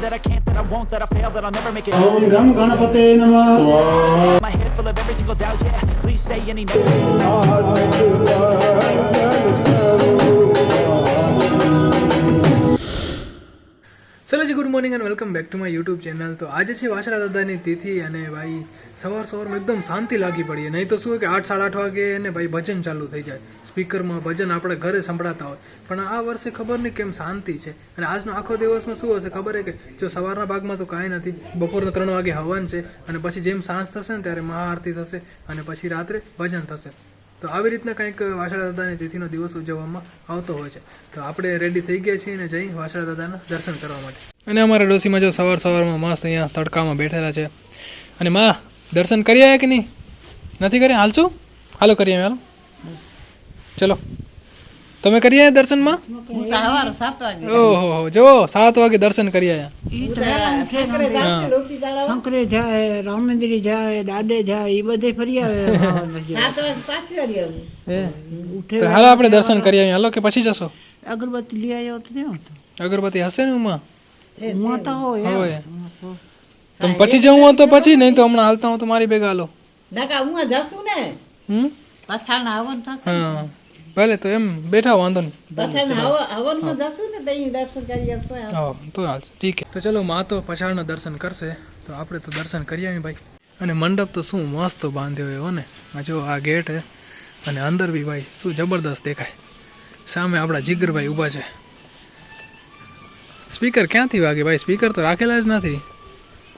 that I can't, that I won't, that I fail, that I'll never make it. Oh, I'm Namah. My head full of every single doubt, yeah. Please say any name. ચલો જી good morning and welcome back to my YouTube channel તો આજે છે વાસણા દાદાની તિથિ અને ભાઈ સવાર સવારમાં એકદમ શાંતિ લાગી પડી નહીં તો શું હોય કે આઠ સાડા આઠ વાગે ને ભાઈ ભજન ચાલુ થઈ જાય સ્પીકરમાં ભજન આપણે ઘરે સંભળાતા હોય પણ આ વર્ષે ખબર નહીં કેમ શાંતિ છે। અને આજનો આખો દિવસમાં શું હશે ખબર છે કે જો સવારના ભાગમાં તો કાંઈ નથી, બપોરના ત્રણ વાગે હવન છે અને પછી જેમ સાંજ થશે ને ત્યારે મહાઆરતી થશે અને પછી રાત્રે ભજન થશે। તો આવી રીતના કંઈક વાસણા દાદાની તિથિનો દિવસ ઉજવવામાં આવતો હોય છે. તો આપણે રેડી થઈ ગયા છીએ અને જઈ વાસણા દાદાના દર્શન કરવા માટે. અને અમારા ડોસીમાં જો સવાર સવારમાં મસ્ત અહીંયા તડકામાં બેઠેલા છે. અને માં, દર્શન કરી આવ્યા કે નહીં? નથી કર્યા? હાલશું હાલો કરીએ હાલો. ચલો. તમે કરી આવ્યા દર્શનમાં? ઓહો જો સાત વાગે દર્શન કરી આવ્યા હા શંકરે જાય રામ મંદિર જાય દાડે જાય એ બધે ફરી આવે હાલો આપણે દર્શન કરી આવીએ. હાલો કે પછી જશો? અગરબત્તી લઈ આવ્યો તો નહીં અગરબત્તી હશે ને ઉમા? ઉમા તો હોય તમે પછી જવું હોય તો પછી નહીં તો હમણાં હાલતા હું તો મારી ભેગા હાલો. હું જશું ને? હમ? પછાણ હવન થશે ભલે તો એમ બેઠા વાંધો નહીં. હા. તો હાલશે ઠીક છે. તો ચલો માં તો પછાડના દર્શન કરશે. તો આપણે તો દર્શન કરી આવીએ ભાઈ. અને મંડપ તો શું મસ્ત બાંધ્યો એવો ને. આ જો આ ગેટ હે. અને અંદર બી ભાઈ શું જબરદસ્ત દેખાય. સામે આપણા જીગરભાઈ ઊભા છે. સ્પીકર ક્યાંથી વાગે ભાઈ? સ્પીકર તો રાખેલા જ નથી.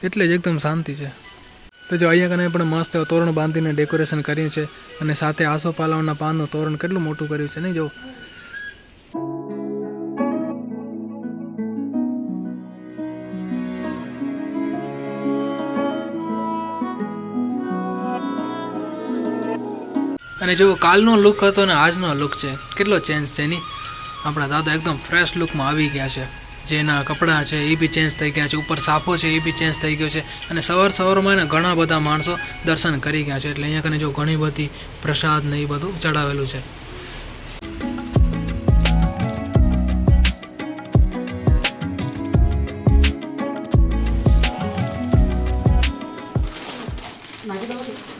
એટલે જ એકદમ શાંતિ છે. તો જો અહીંયા કને પણ મસ્ત તોરણ બાંધીને ડેકોરેશન કર્યું છે અને સાથે આસોપાલવના પાનનું તોરણ કેટલું મોટું કર્યું છે, નહીં જો અને જો કાલનો લુક હતો ને આજનો લુક છે. કેટલો ચેન્જ છે એની. આપણા દાદા એકદમ ફ્રેશ લુકમાં આવી ગયા છે. જે એના કપડાં છે એ બી ચેન્જ થઈ ગયા છે. ઉપર સાફો છે એ બી ચેન્જ થઈ ગયો છે. અને સવાર સવારમાં એને ઘણા બધા માણસો દર્શન કરી ગયા છે. એટલે અહીંયા કને જો ઘણી બધી પ્રસાદ ને એ બધું ચડાવેલું છે.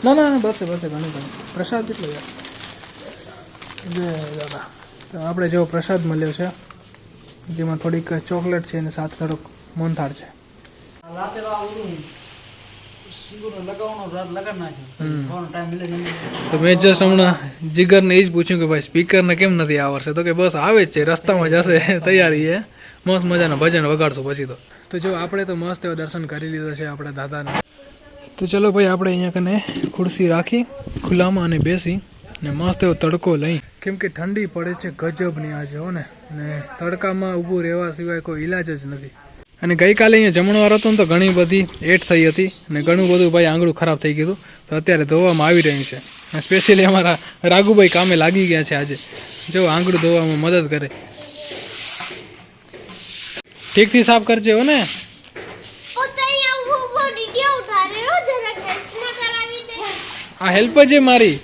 ના ના બસે બસે ઘણી ઘણી. પ્રસાદ કેટલો જય દાદા. આપણે જેવો પ્રસાદ મળ્યો છે. જેમાં થોડીક ચોકલેટ છે અને સાથે થોડુંક મોનથાળ છે. તો મેં જસ્ટ હમણાં જીગરને એ જ પૂછ્યું કે ભાઈ સ્પીકરને કેમ નથી આવડશે? તો કે બસ આવે જ છે રસ્તામાં જશે તૈયારી છે. મસ્ત મજાના ભજન વગાડશું પછી તો. તો જો આપણે તો મસ્ત એવા દર્શન કરી લીધા છે આપણા દાદાના. તો ચલો ભાઈ આપણે અહીંયા કને ખુરશી રાખી ખુલ્લામાં અને બેસી ને મસ્ત એવો તડકો લઈ. કેમ કે ઠંડી પડે છે ગજબની આજે હો ને. ને તડકામાં ઊભું રહેવા સિવાય કોઈ ઈલાજ જ નથી. અને ગઈકાલે અહીંયા જમણવાર હતો ને તો ઘણી બધી એટ થઈ હતી અને ઘણું બધું ભાઈ આંગળું ખરાબ થઈ ગયું તો અત્યારે ધોવામાં આવી રહ્યું છે. અને સ્પેશિયલી અમારા રાઘુભાઈ કામે લાગી ગયા છે આજે. જો આંગળું ધોવામાં મદદ કરે. ઠીકથી સાફ કરજે હો ના. આ હેલ્પ છે મારી.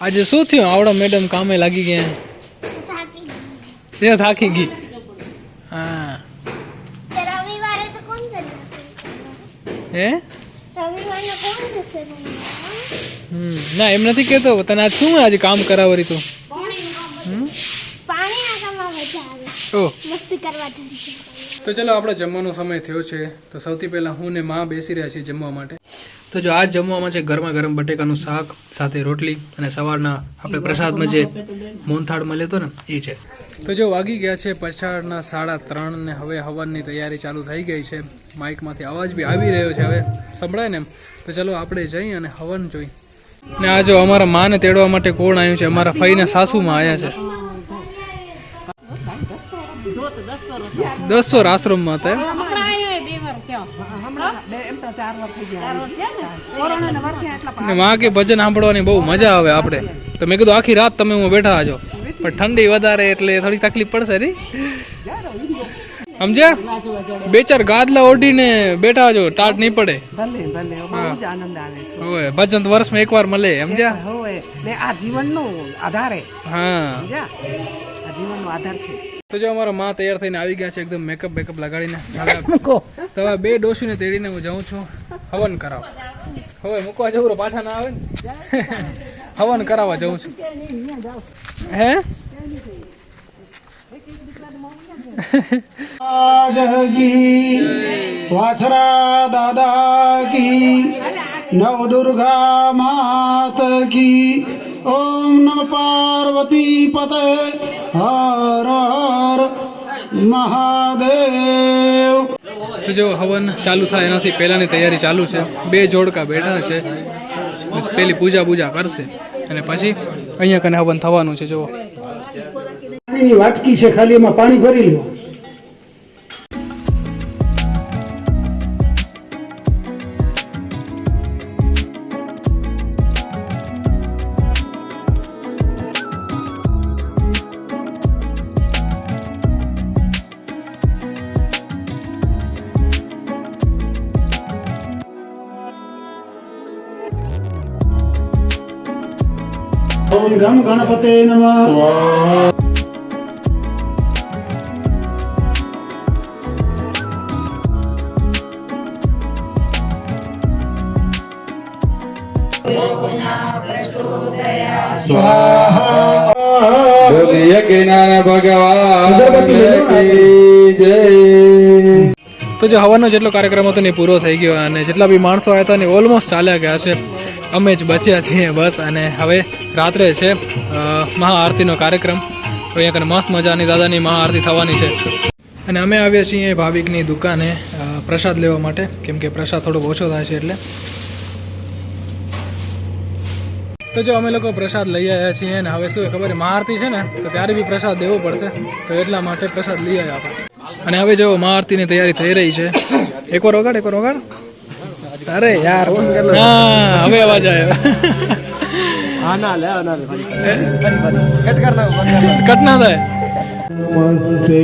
આજે શું થયું? આવડો મેડમ કામે લાગી ગયા. એ થાકી ગઈ. હા. રવિવારે તો કોણ હે? રવિવારે કોણ જશે હમ. ના એમ નથી કેતો. તને આજ શું આજે કામ કરાવરી તું? પાણી મજા આવે. ઓહ. મસ્તી કરવા જડી તો ચલો, આપણો જમવાનો સમય થયો છે. તો સૌથી પહેલાં હું ને માં બેસી રહ્યા છીએ જમવા માટે. તો જો આ જમવામાં છે ગરમા ગરમ બટેકાનું શાક, સાથે રોટલી અને સવારના આપણે પ્રસાદમાં જે મોનથાળ મળ્યો તો ને, એ છે. તો જો વાગી ગયા છે પછાડના સાડા ત્રણ ને હવે હવનની તૈયારી ચાલુ થઈ ગઈ છે. માઇકમાંથી અવાજ બી આવી રહ્યો છે હવે. સંભળાય ને તો ચલો, આપણે જઈ અને હવન જોઈ. ને આ જો અમારા માને તેડવા માટે કોણ આવ્યું છે? અમારા ફઈને સાસુમાં આવ્યા છે. દસ વર્ષ આશ્રમમાં હતા એમ? માં કે ભજન સાંભળવાની બહુ મજા આવે આપણે. તો મેં કીધું આખી રાત તમે હું બેઠા આજો પણ ઠંડી વધારે એટલે થોડી તકલીફ પડશે નહીં સમજ્યા? બે ચાર ગાદલા ઓઢીને બેઠા આજો ટાટ નહીં પડે. ભલે ભલે આનંદ આવે છે. હોય ભજન તો વર્ષમાં એકવાર મળે સમજ્યા? હોય ને આ જીવનનો આધાર હે હા. સમજ્યા? આ જીવનનો આધાર છે. તો જો અમારા માં તૈયાર થઈને આવી ગયા છે એકદમ મેકઅપ બેકઅપ લગાડીને. હવે મૂકો. તો હવે બે ડોસીને તેડીને હું જાઉં છું. હવન કરાવ. હવે મૂકવા જવું પાછા ના આવે ને? હવન કરાવવા જઉં છું. હે? વાછરા દાદા કી નવ દુર્ગા માત કી. ઓમ નમ પાર્વતી પતે. હર હર મહાદેવ. તો જો હવન ચાલુ થાય એનાથી પહેલાની તૈયારી ચાલુ છે. બે જોડકા બેઠા છે. પેલી પૂજા પૂજા કરશે. અને પછી અહીંયા કને હવન થવાનું છે જો વાટકી છે ખાલી એમાં પાણી ભરી લ્યો. ઓમ ગમ ગણપતે નમઃ. બોલીએ કિનારે ભગવાન. જય તો જે હવાનો જેટલો કાર્યક્રમ હતો ને પૂરો થઈ ગયો અને જેટલા બી માણસો આવ્યા હતા ને ઓલમોસ્ટ ચાલ્યા ગયા છે. અમે જ બચ્યા છીએ બસ અને હવે રાત્રે છે મહાઆરતીનો કાર્યક્રમ. તો અહીંયા મસ્ત મજાની દાદાની મહાઆરતી થવાની છે. અને અમે આવ્યા છીએ ભાવિકની દુકાને પ્રસાદ લેવા માટે, કેમ કે પ્રસાદ થોડોક ઓછો થાય છે એટલે. તો જો અમે લોકો પ્રસાદ લઈ આવ્યા છીએ ને હવે શું ખબર મહાઆરતી છે ને, તો ત્યારે બી પ્રસાદ દેવો પડશે. તો એટલા માટે પ્રસાદ લઈ આવ્યા અને હવે જો મહાઆરતીની તૈયારી થઈ રહી છે. એકવાર વગાડ એકવાર વગાડ. અરે યાર. હા હવે અવાજ આવ્યો. કટ ના થાય. નમસ્તે.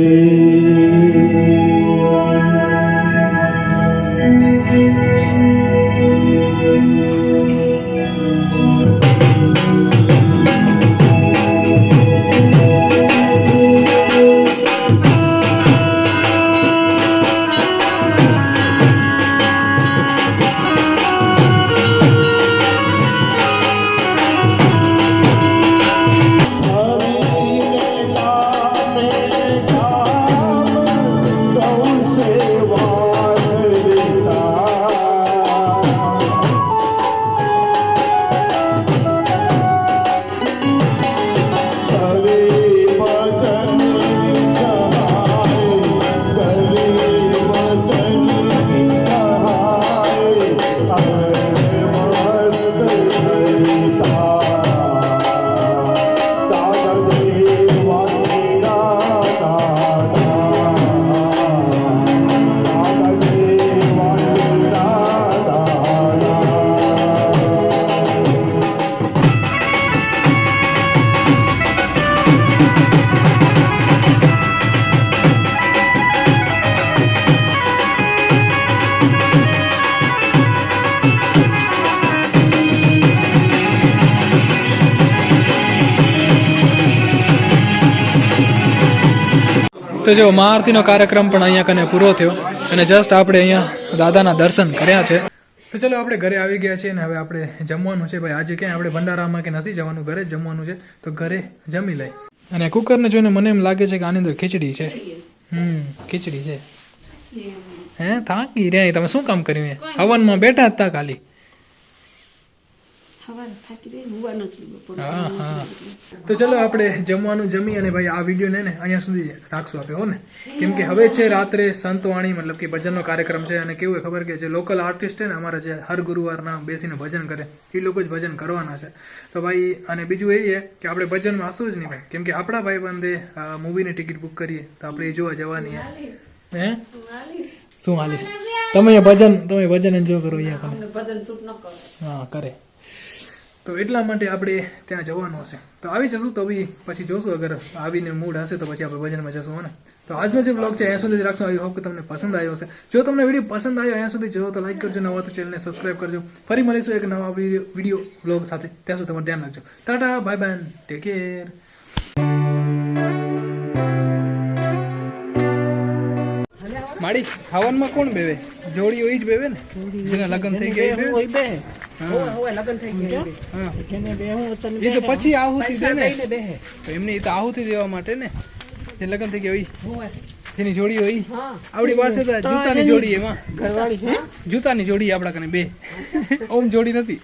તો જો મહાઆરતીનો કાર્યક્રમ પણ અહીંયા કને પૂરો થયો અને જસ્ટ આપણે અહીંયા દાદાના દર્શન કર્યા છે. તો ચલો આપણે ઘરે આવી ગયા છીએ ને હવે આપણે જમવાનું છે ભાઈ. આજે ક્યાંય આપણે ભંડારામાં કે નથી જવાનું? ઘરે જ જમવાનું છે. તો ઘરે જમી લઈ અને કુકરને જોઈને મને એમ લાગે છે કે આની અંદર ખીચડી છે. હમ ખીચડી છે. હે થાકી રે તમે. શું કામ કર્યું હવનમાં બેઠા હતા ખાલી. તો ચલો આપણે જમવાનું જમી અને ભાઈ આ વિડીયોને ને અહીંયા સુધી રાખશું આપણે હો ને? કેમ કે હવે છે રાત્રે સંતવાણી મતલબ કે ભજનનો કાર્યક્રમ છે અને કેવું હોય ખબર કે જે લોકલ આર્ટિસ્ટ છે ને અમારા જે હર ગુરુવારના બેસીને ભજન કરે એ લોકો જ ભજન કરવાના છે. તો ભાઈ અને બીજું એ છે કે આપણે ભજનમાં હસવું જ નહીં ભાઈ. કેમ કે આપણા ભાઈ બંધે મૂવીની ટિકિટ બુક કરીએ તો આપણે એ જોવા જવાની હે? હે શું હાલીશ તમે ભજન તમે ભજન એન્જોય કરો અહીંયા તમે હા કરે. તો એટલા માટે આપણે ત્યાં જવાનું હશે. તો આવી જશું તો બી પછી જોશું અગર આવીને મૂડ હશે તો પછી આપણે ભજનમાં જશું ને? તો આજનો જે બ્લોગ છે, અહીંયા સુધી રાખશું. આવી હોપ કે તમને પસંદ આવ્યો હશે. જો તમને વીડિયો પસંદ આવ્યો અહીંયા સુધી, જો તો લાઈક કરજો, નવા તો ચેનલને સબસ્ક્રાઈબ કરજો. ફરી મળીશું એક નવા વીડિયો બ્લોગ સાથે. ત્યાં સુધી તમારે ધ્યાન રાખજો. Tata bye bye take care માડી હવનમાં કોણ બેવે? જોડી હોય જ બેવે ને? જેના લગ્ન થઈ ગયા હોય બે. એ તો પછી આહુતિ દે ને એમને એ તો આહુતિ દેવા માટે ને. જે લગ્ન થઈ ગયા હોય જેની જોડી હોય આપણી પાસે તો જૂતાની જોડી એમાં. ઘરવાળી જૂતાની જોડી આપણા કને બે. ઓમ જોડી નથી.